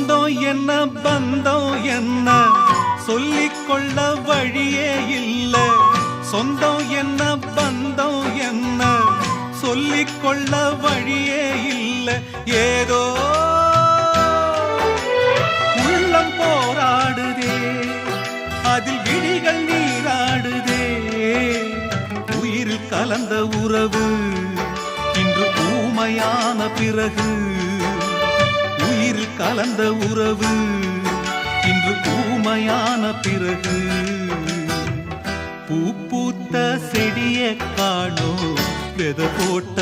சொந்தம் என்ன பந்தம் என்ன? சொல்லிக்கொள்ள வழியே இல்ல. சொந்தம் என்ன பந்தம் என்ன? சொல்லிக்கொள்ள வழியே இல்ல. ஏதோ உள்ளம் போராடுதே. அதில் விழிகள் நீராடுதே. உயிரில் கலந்த உறவு இன்று ஊமையான பிறகு கலந்த உறவு இன்று ஊமையான பிறகு. பூ பூத்த செடிய காணோ வெத போட்ட